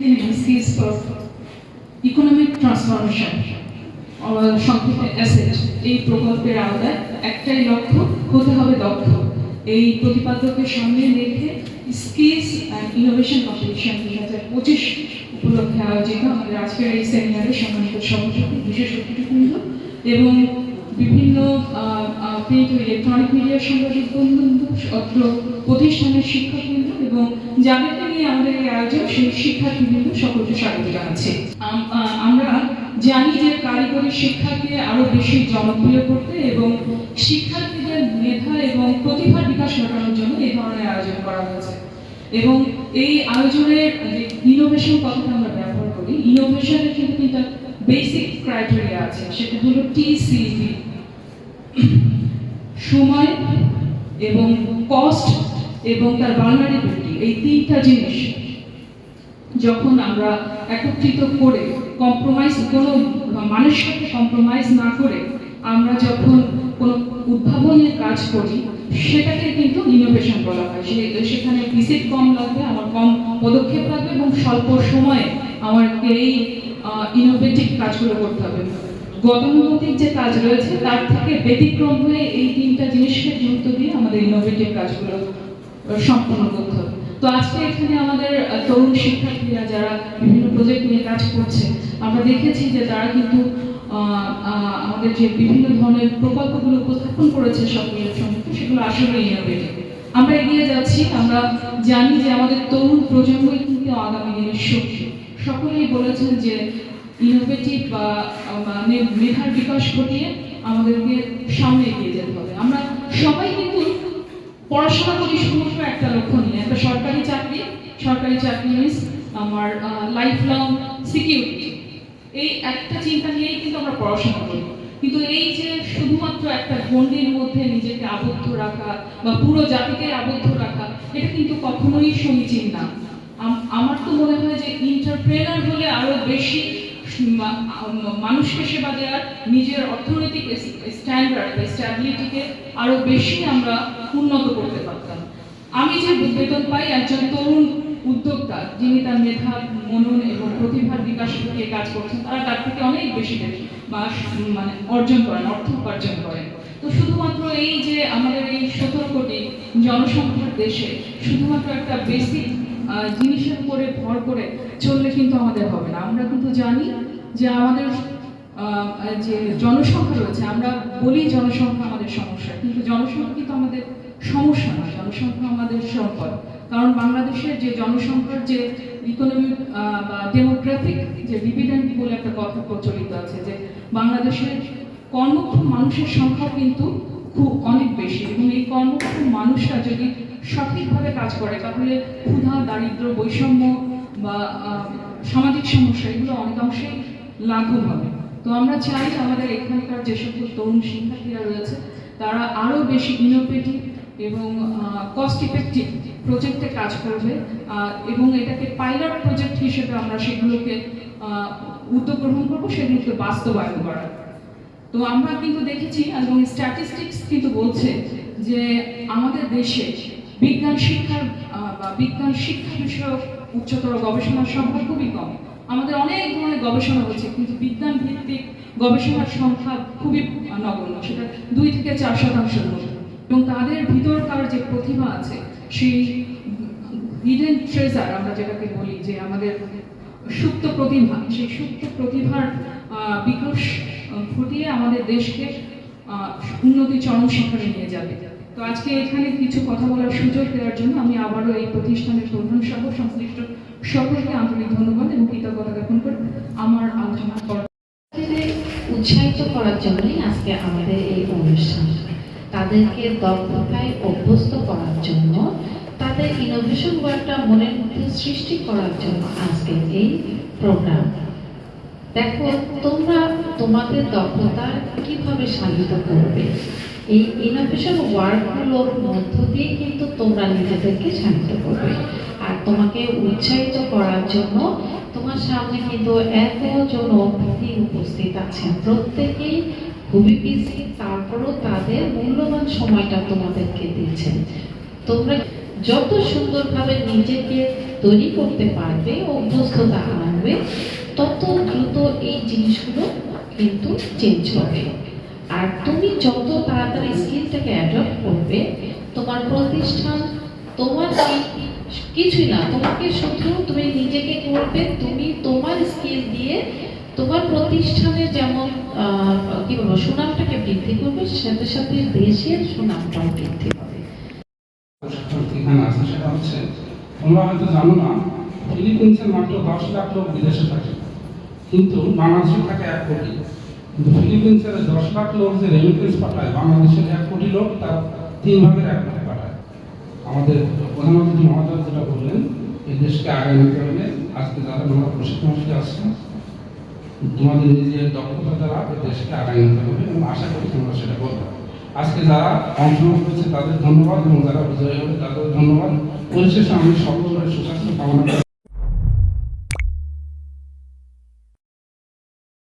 Agencies for Economic Transformation. সংক্ষেপে asset এই প্রকল্পের আওতায় একটাই লক্ষ্য, হতে হবে দক্ষ। এই প্রতিপাদ্যকে সামনে রেখে স্কিলস অ্যান্ড ইনোভেশন কম্পিটিশন দুই হাজার পঁচিশ উপলক্ষে আয়োজিত আমাদের আজকের এই সেমিনারে সম্মানিত সভাপতি বিশেষ অতিথিবৃন্দ এবং বিভিন্ন প্রিন্ট ইলেকট্রনিক মিডিয়ার সাংবাদিক, বন্ধু অত্র প্রতিষ্ঠানের শিক্ষকবৃন্দ এবং যাদেরকে নিয়ে আমাদের এই আয়োজন, সেই শিক্ষার্থীবৃন্দ সকলকে স্বাগত জানাচ্ছি। আমরা জানি যে কারিগরি শিক্ষাকে আরও বেশি জনপ্রিয় করতে এবং শিক্ষার্থীদের মেধা এবং প্রতিভার বিকাশ ঘটানোর জন্য এই ধরনের আয়োজন করা হয়েছে। এবং এই আয়োজনের যে ইনোভেশন কথাটা আমরা ব্যবহার করি ইনোভেশনের কিন্তু কিন্তু বেসিক ক্রাইটেরিয়া আছে। সেটা হলো টিসিবি সময় এবং কস্ট এবং তার ভালনারেবিলিটি এই তিনটা জিনিস যখন আমরা একত্রিত করে কম্প্রোমাইজ কোনো মানুষের সাথে কম্প্রোমাইজ না করে আমরা যখন কোনো উদ্ভাবনের কাজ করি, সেটাকে কিন্তু ইনোভেশন বলা হয়। সে- সেখানে ভিজিট কম লাগবে, আমার কম পদক্ষেপ লাগবে এবং স্বল্প সময়ে আমার এই ইনোভেটিভ কাজগুলো করতে হবে। গতানুগতিক যে কাজ রয়েছে, তার থেকে ব্যতিক্রম হয়ে এই তিনটা জিনিসকে গুরুত্ব দিয়ে আমাদের ইনোভেটিভ কাজগুলো সম্পন্ন করতে হবে। তো আজকে এখানে আমাদের তরুণ শিক্ষার্থীরা যারা বিভিন্ন প্রজেক্ট নিয়ে কাজ করছে, আমরা দেখেছি যে তারা কিন্তু আমাদের যে বিভিন্ন ধরনের প্রকল্পগুলো উপস্থাপন করেছে সক্রিয় সম্মুখে সেগুলো আসলে ইনোভেটিভ আমরা এগিয়ে যাচ্ছি, আমরা জানি যে আমাদের তরুণ প্রজন্মই কিন্তু আগামী দিনের শক্তি। সকলেই বলেছেন যে ইনোভেটিভ বা মানে মেধার বিকাশ ঘটিয়ে আমাদেরকে সামনে এগিয়ে যেতে হবে। আমরা সবাই কিন্তু পড়াশোনা করি শুধুমাত্র একটা লক্ষ্য নিয়ে। একটা সরকারি চাকরি সরকারি চাকরি মিস আমার লাইফ লং সিকিউরিটি এই একটা চিন্তা নিয়েই কিন্তু আমরা পড়াশোনা করি। কিন্তু এই যে শুধুমাত্র একটা গণ্ডির মধ্যে নিজেকে আবদ্ধ রাখা বা পুরো জাতিকে আবদ্ধ রাখা, এটা কিন্তু কখনোই সমীচীন না। আমার তো মনে হয় যে ইন্টারপ্রেনার হলে আরও বেশি মানুষকে সেবা দেওয়ার নিজের অর্থনৈতিক স্ট্যান্ডার্ড বা স্ট্যাবিলিটিকে আরও বেশি আমরা উন্নত করতে পারতাম। আমি যে বেতন পাই একজন তরুণ উদ্যোক্তা, যিনি তার মেধা, মনন এবং প্রতিভার বিকাশ ঘটিয়ে কাজ করছেন, তারা তার থেকে অনেক বেশি বা মানে অর্জন করেন, অর্থ উপার্জন করেন। তো শুধুমাত্র এই যে আমাদের এই সতেরো কোটি জনসংখ্যার দেশে শুধুমাত্র একটা বেসিক জিনিসের উপরে ভর করে চললে কিন্তু আমাদের হবে না। আমরা কিন্তু জানি যে আমাদের যে জনসংখ্যা রয়েছে, আমরা বলি জনসংখ্যা আমাদের সমস্যা, কিন্তু জনসংখ্যা কিন্তু আমাদের সমস্যা না জনসংখ্যা আমাদের সম্পদ। কারণ বাংলাদেশের যে জনসংখ্যার যে ইকোনমিক বা ডেমোগ্রাফিক যে ডিভিডেন্ড বলে একটা কথা, প্রচলিত আছে, যে বাংলাদেশের কর্মক্ষম মানুষের সংখ্যা কিন্তু খুব অনেক বেশি এবং এই কর্মক্ষম মানুষরা যদি সঠিকভাবে কাজ করে, তাহলে ক্ষুধা, দারিদ্র, বৈষম্য বা সামাজিক সমস্যা, এগুলো অনেকাংশেই লাঘব হবে। তো আমরা চাই আমাদের এখানকার যে সকল তরুণ শিক্ষার্থীরা রয়েছে, তারা আরও বেশি ইনোভেটিভ এবং কস্ট ইফেক্টিভ প্রজেক্টে কাজ করবে এবং এটাকে পাইলট প্রজেক্ট হিসেবে আমরা সেগুলোকে উদ্যোগ গ্রহণ করব, সেগুলোকে বাস্তবায়ন করার। তো আমরা কিন্তু দেখেছি এবং স্ট্যাটিস্টিক্স কিন্তু বলছে যে আমাদের দেশে বিজ্ঞান শিক্ষার বা বিজ্ঞান শিক্ষা বিষয়ক উচ্চতর গবেষণার সংখ্যা খুবই কম। আমাদের অনেক ধরনের গবেষণা হচ্ছে কিন্তু বিজ্ঞান ভিত্তিক গবেষণার সংখ্যা খুবই নগণ্য। সেটা দুই থেকে চার শতাংশের মধ্যে এবং তাদের ভিতরকার যে প্রতিভা আছে, সেই হিডেন ট্রেজার, আমরা যেটাকে বলি যে আমাদের সুপ্ত প্রতিভা, সেই সুপ্ত প্রতিভার বিকাশ ঘটিয়ে আমাদের দেশকে উন্নতি চরম শিখরে নিয়ে যাবে। তো আজকে এখানে কিছু কথা বলার সুযোগ দেওয়ার জন্য আমি আবারও এই প্রতিষ্ঠানের প্রধান সহ সংশ্লিষ্ট সকলকে আন্তরিক ধন্যবাদ এবং কৃতজ্ঞতা জ্ঞাপন করে আমার আলোচনা উৎসাহিত করার জন্যই আজকে আমাদের এই অনুষ্ঠান। তাদেরকে দক্ষতায় অভ্যস্ত করার জন্য, তাদের ইনোভেশন ওয়ার্কটা মনের মধ্যে সৃষ্টি করার জন্য আজকে এই প্রোগ্রাম দেখো, তোমরা তোমাদের দক্ষতা কীভাবে শানিত করবে? এই ইনোভেশন ওয়ার্কগুলোর মধ্য দিয়ে কিন্তু তোমরা নিজেদেরকে শানিত করবে। আর তোমাকে উৎসাহিত করার জন্য তোমার সামনে কিন্তু এতজন অতিথি উপস্থিত আছেন। প্রত্যেকেই খুবই বিজি তারপরও তাদের মূল্যবান সময়টা তোমাদেরকে দিচ্ছেন। তোমরা যত সুন্দরভাবে নিজেকে তৈরি করতে পারবে, অভ্যস্ততা আনবে, তত দ্রুত এই জিনিসগুলো কিন্তু চেঞ্জ হবে। আর তুমি যত তাড়াতাড়ি স্কিলটাকে অ্যাডপ্ট করবে, তোমার প্রতিষ্ঠান, তোমার কিছুই না, তোমাকে শুধু তুমি নিজেকে করবে, তুমি তোমার স্কিল দিয়ে তোমার প্রতিষ্ঠানের যেমন কি বলব, সুনামটাকে বৃদ্ধি করবে, সাথে সাথে দেশের সুনামটাও বৃদ্ধি পাবে। সেটা হচ্ছে, তোমরা হয়তো জানো না, ফিলিপিন্সের মাত্র দশ লাখ লোক বিদেশে থাকে, কিন্তু বাংলাদেশে থাকে এক কোটি। কিন্তু ফিলিপিন্সের দশ লাখ লোক যে রেমিটেন্স পাঠায়, বাংলাদেশের এক কোটি লোক তার তিন ভাগের এক ভাগ পাঠায়। আমাদের প্রধানমন্ত্রী মহোদয় যেটা বললেন, এই দেশকে আগে নিতে আজকে যারা আমরা প্রশিক্ষণ শিখে আসছে তোমাদের নিজের দক্ষতা দ্বারা এই দেশকে নিতে হবে এবং আশা করি তোমরা সেটা করবে। আজকে যারা অংশগ্রহণ করেছে, তাদের ধন্যবাদ এবং যারা বিজয়ী হবে, তাদের ধন্যবাদ। পরিশেষে আমি সকলের সুস্বাস্থ্য কামনা